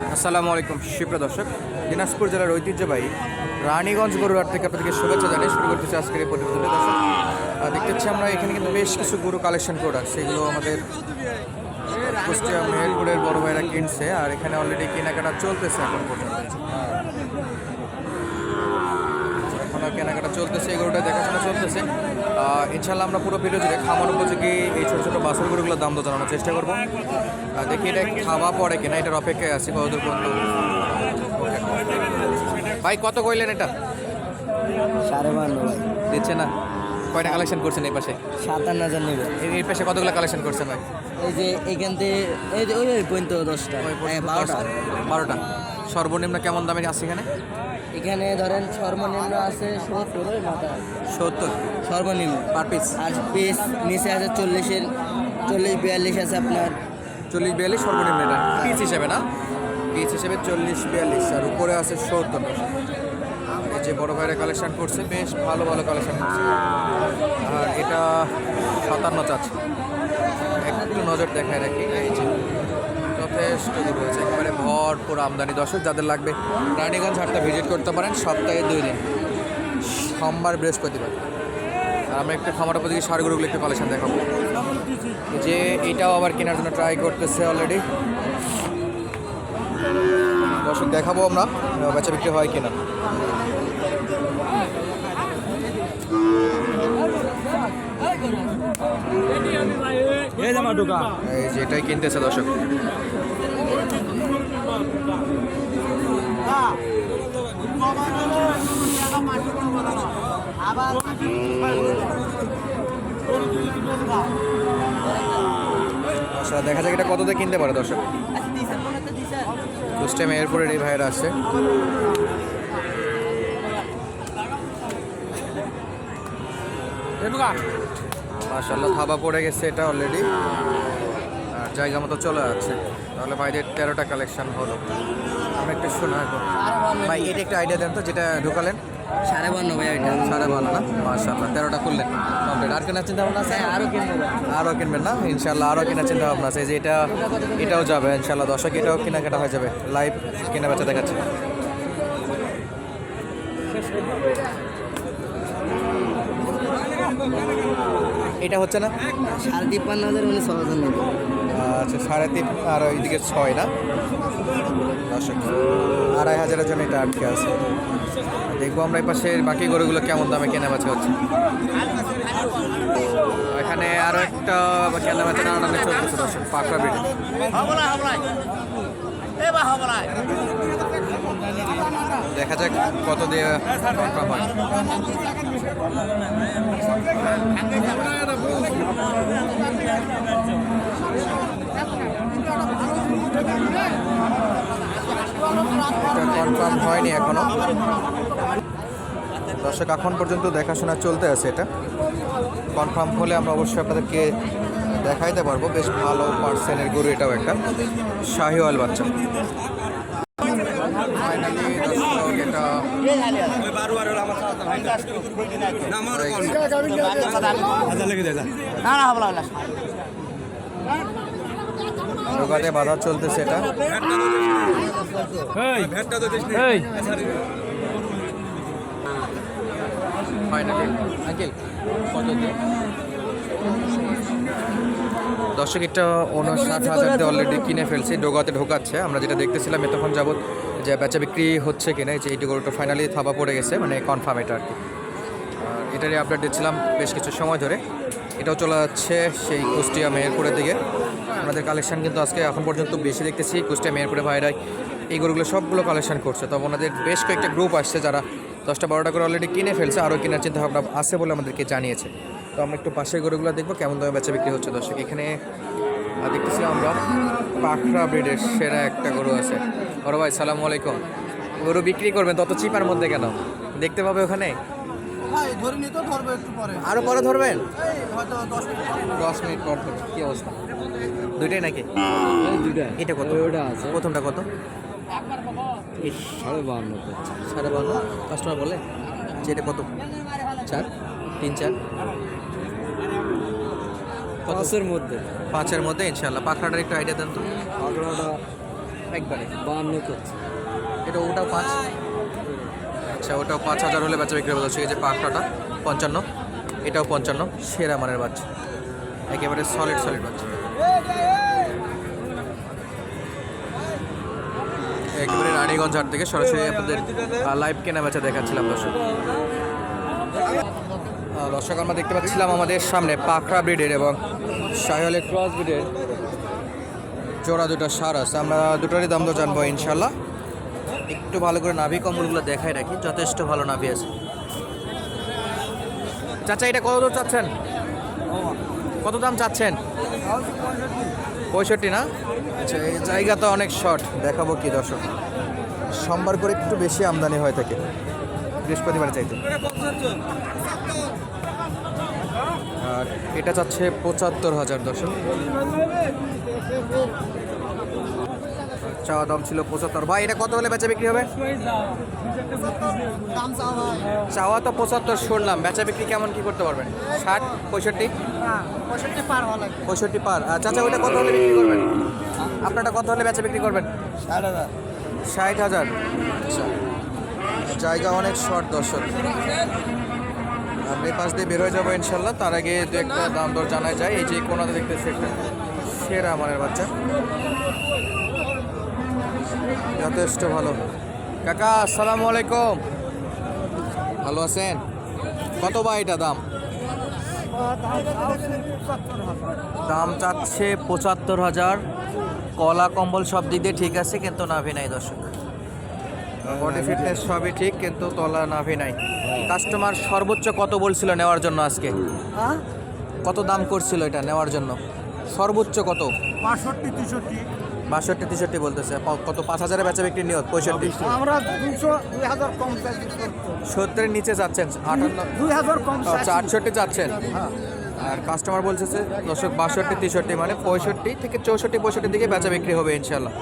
আসসালামু আলাইকুম, সুপ্রিয় দর্শক। দিনাজপুর জেলার ঐতিহ্যবাহী রানীগঞ্জ গরুহাট থেকে আপনাদেরকে শুভেচ্ছা জানিয়ে শুরু করতেছি আজকের এই প্রতিবেদনটি দর্শক দেখতে পাচ্ছি আমরা এখানে কিন্তু বেশ কিছু গরু কালেকশন প্রোডাক্ট সেগুলো আমাদের কুষ্টিয়া মেহেরপুরের বড় ভাইরা কিনছে আর এখানে অলরেডি কেনাকাটা চলতেছে এখন পর্যন্ত। এখনও কেনাকাটা চলতেছে এই গরুটা দেখাশোনা চলতেছে। ইনশাল্লাহ আমরা পুরো ভিডিও জুড়ে খামার উপযোগী এই ছোটো ছোটো বাসন গরুগুলোর দাম তো জানানোর চেষ্টা করব। দেখি এটা খাওয়া পড়ে কিনা এটার অপেক্ষায় আছি কতদূর পর্যন্ত. ভাই কত কইলেন এটা? সাড়ে বান্ন দিচ্ছে না? কয়টা কালেকশন করছেন এই পাশে? সাতান্ন হাজার নেবে। এই- পাশে কতগুলো কালেকশন করছেন ভাই? এই যে এখান থেকে এই যে ওই ওই পর্যন্ত দশটা। বারোটা। বারোটা। সর্বনিম্ন কেমন দামের আছে এখানে? এখানে ধরেন সর্বনিম্ন আছে সত্তর সত্তর। সর্বনিম্ন। পার পিস আর পিস নিচে আছে চল্লিশের চল্লিশ বিয়াল্লিশ আছে আপনার। চল্লিশ বিয়াল্লিশ সর্বনিম্ন এটা। পিস হিসেবে না? পিস হিসেবে চল্লিশ বিয়াল্লিশ আর উপরে আছে সত্তর। যে বড় ভাইরা কালেকশন করছে, বেশ ভালো ভালো কালেকশন করছে। আর এটা সাতান্ন চাচ্ছে। একটু নজর দেখায় রাখি, এই যে যথেষ্ট গরু আছে একেবারে ভরপুর আমদানি। দর্শক, যাদের লাগবে রানীগঞ্জ হাটটা ভিজিট করতে পারেন, সপ্তাহে দুই দিন। সোমবার বৃহস্পতিবার। আর আমরা একটু খামার উপযোগী সার গরুগুলো একটু কালেকশন দেখাবো। যে এটাও আবার কেনার জন্য ট্রাই করতেছে অলরেডি দর্শক দেখাবো আমরা বেচা বিক্রি হয় কিনা। এই যে এটাই কিনতেছে দর্শক। আচ্ছা দেখা যাক এটা কততে কিনতে পারে দর্শক। কুষ্টিয়া মেহেরপুরের এই ভাইয়েরা আসছে। মাশাল্লাহ থাবা পড়ে গেছে এটা অলরেডি আর জায়গা মতো চলে যাচ্ছে। তাহলে ভাইদের তেরোটা কালেকশন হলো। আমরা একটু শোনা ভাই এটা একটা আইডিয়া দেন তো যেটা ঢুকালেন। সাড়ে বান্ন ভাই ওইটা। সাড়ে ভালো না? মাশাল্লাহ তেরোটা করলেন কমপ্লিট আর কেনার চিন্তা ভাবনা আছে? হ্যাঁ আরও কিনবো ভাই। আরও কিনবেন না? ইনশাল্লাহ আরও কেনার চিন্তা ভাবনা আছে যে এটা এটাও যাবে ইনশাল্লাহ দশক এটাও কেনাকাটা হয়ে যাবে। লাইভ কেনা বেচা দেখাচ্ছে। এটা হচ্ছে না? সাড়ে তিপ্পান্ন হাজার উনি ছ হাজার আচ্ছা সাড়ে তিন আর ওইদিকে ছয় না? আড়াই হাজারের জন্য এটা আটকে আছে। দেখব আমরা এই পাশের বাকি গরুগুলো কেমন দামে কেনা বেচা হচ্ছে। এখানে আরও একটা কেনা বেচা দর্শক, পাকড়া বেড়ে। দেখা যাক কত দিয়ে কনফার্ম হয়। কনফার্ম হয়নি এখনও। দর্শক এখন পর্যন্ত দেখাশোনা চলতে আছে এটা। কনফার্ম হলে আমরা অবশ্যই আপনাদেরকে দেখাইতে পারব। বেশ ভালো পার্সেন্টের গরু এটাও একটা। শাহিওয়াল বাচ্চা। ফাইনালি দর্শক এটা ঢোকাতে বাধা চলতেছে এটা। দর্শক এটা উনষাট হাজার দিয়ে অলরেডি কিনে ফেলছি ডোগাতে ঢোকাচ্ছে। আমরা যেটা দেখতেছিলাম এতক্ষণ যাবত যে বেচা বিক্রি হচ্ছে কিনা এই যে এই গরুটা ফাইনালি থাবা পড়ে গেছে মানে কনফার্ম এটা আর কি। এটারই আপডেট দিচ্ছিলাম বেশ কিছু সময় ধরে। এটাও চলে যাচ্ছে সেই কুষ্টিয়া মেহেরপুরের দিকে। আমাদের কালেকশন কিন্তু আজকে এখন পর্যন্ত বেশি দেখতেছি। কুষ্টিয়া মেহেরপুরে ভাইরাই এই গরুগুলো সবগুলো কালেকশন করছে। তবে ওনাদের বেশ কয়েকটা গ্রুপ আসছে যারা দশটা বারোটা করে অলরেডি কিনে ফেলছে আরও কেনার চিন্তা ভাবনা আছে বলে আমাদেরকে জানিয়েছে। তো আমরা একটু পাশের গরুগুলো দেখব কেমন দামে বেচা বিক্রি হচ্ছে দর্শক। এখানে আহ, দেখতেছিলাম আমরা পাখরা ব্রিডের সেরা একটা গরু আছে। বড় ভাই সালাম আলাইকুম। গরু বিক্রি করবেন তত চিপার মধ্যে কেন? দেখতে পাবে ওখানে? ভাই ধরিনি তো ধরবো একটু পরে। আরও পরে ধরবেন? এই হয়তো দশ মিনিট দশ মিনিট পর ধরবেন। কী অবস্থা? দুইটাই নাকি? দুইটা এটা কত? ওটা আছে। প্রথমটা কত? সাড়ে বান্ন। সাড়ে বারো কাস্টমার বলে? যে এটা কত? চার? তিন চার? পাঁচের মধ্যে। পাঁচের মধ্যে ইনশাল্লাহ পাখড়াটার একটু আইডিয়া দেন তো। আগ্রাটা একবারে। বান্ন করছে। এটা ওটাও পাঁচ? আচ্ছা ওটাও পাঁচ হাজার হলে বাচ্চা বিক্রি দর্শক এই যে পাকটাটা পঞ্চান্ন, এটাও পঞ্চান্ন, সেরা মানের বাচ্চা। একেবারে সলিড সলিড বাচ্চা। একেবারে রানীগঞ্জ হাট থেকে সরাসরি আপনাদের লাইভ কেনা বেচা দেখাচ্ছিলাম দর্শক। দর্শক, আমরা দেখতে পাচ্ছিলাম আমাদের সামনে পাখরা ব্রিডের এবং শাহিওয়ালের ক্রস ব্রিডের জোড়া দুটো সার আছে। আমরা দুটোরই দাম তো জানব ইনশাল্লাহ একটু ভালো করে নাভি কম্বলগুলো দেখাই রাখি, যথেষ্ট ভালো নাভি আছে। চাচা, এটা কত দূর চাচ্ছেন? কত দাম চাচ্ছেন? পঁয়ষট্টি, না? আচ্ছা এই জায়গা তো অনেক শর্ট। দেখাবো কি দর্শক। সোমবার করে একটু বেশি আমদানি হয়ে থাকে। বৃহস্পতিবার চাইতে। আর এটা চাচ্ছে পঁচাত্তর হাজার দর্শক। চাওয়া দাম ছিল পঁচাত্তর। ভাই, এটা কত হলে বেচা বিক্রি হবে? চাওয়া তো পঁচাত্তর, শুনলাম। বেচা বিক্রি কেমন কি করতে পারবেন? ষাট, পঁয়ষট্টি? পঁয়ষট্টি পার। চাচা, ওইটা কত হলে বিক্রি করবেন? আপনারটা কত হলে বেচা বিক্রি করবেন? ষাট হাজার। আচ্ছা। জায়গা অনেক শর্ট দর্শক। এই পাশ দিয়ে বের হয়ে যাব ইনশাল্লাহ। তার আগে দু একটা দাম দর জানা যায়। এই যে কোনাতে দেখতেছি একটা সেরা আমাদের বাচ্চা। যথেষ্ট ভালো। কাকা আসসালামু আলাইকুম। ভালো আছেন? কত বা এটা দাম? দাম চাচ্ছে পঁচাত্তর হাজার। কলা কম্বল সব দিক দিয়ে ঠিক আছে কিন্তু নাভি নাই দর্শক। বডি ফিটনেস সবই ঠিক কিন্তু তলা নাভি নাই। কাস্টমার সর্বোচ্চ কত বলছিল নেওয়ার জন্য আজকে? কত দাম করছিল এটা নেওয়ার জন্য? সর্বোচ্চ কত? বাষট্টি তেষট্টি। বাষট্টি তেষট্টি বলতেছে। কত? পাঁচ হাজারে বেচা বিক্রি নিয়ত পঁয়ষট্টি। আমরা দুশো দুই হাজার কম সত্তরের নিচে যাচ্ছেন আটান্ন দুই হাজার কম আচ্ছা আটষট্টি যাচ্ছেন। আর কাস্টমার বলছে যে দর্শক বাষট্টি তেষট্টি মানে পঁয়ষট্টি থেকে চৌষট্টি পঁয়ষট্টি দিকে বেচা বিক্রি হবে ইনশাল্লাহ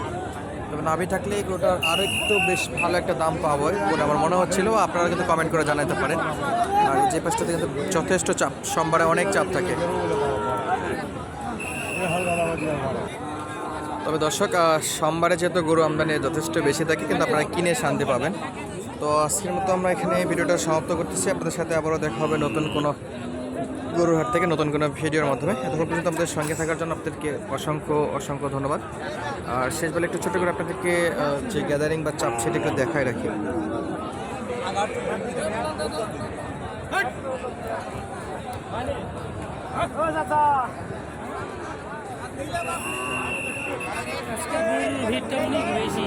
তবে নাভি থাকলে ওটার আরও একটু বেশ ভালো একটা দাম পাবো বলে আমার মনে হচ্ছিল আপনারা কিন্তু কমেন্ট করে জানাতে পারেন। আর যে পাশটাতে কিন্তু যথেষ্ট চাপ সোমবারে অনেক চাপ থাকে। তবে দর্শক সোমবারে যেহেতু গরু আমদানি যথেষ্ট বেশি থাকে কিন্তু আপনারা কিনে শান্তি পাবেন তো আজকের মতো আমরা এখানে ভিডিওটা সমাপ্ত করতেছি আপনাদের সাথে আবারও দেখা হবে নতুন কোনো গরুর হাট থেকে নতুন কোনো ভিডিওর মাধ্যমে এতক্ষণ পর্যন্ত আমাদের সঙ্গে থাকার জন্য আপনাদেরকে অসংখ্য অসংখ্য ধন্যবাদ আর শেষ বেলা একটু ছোটো করে আপনাদেরকে যে গ্যাদারিং বা চাপ সেটা একটু দেখাই রাখি আজকে ভিড়টা অনেক বেশি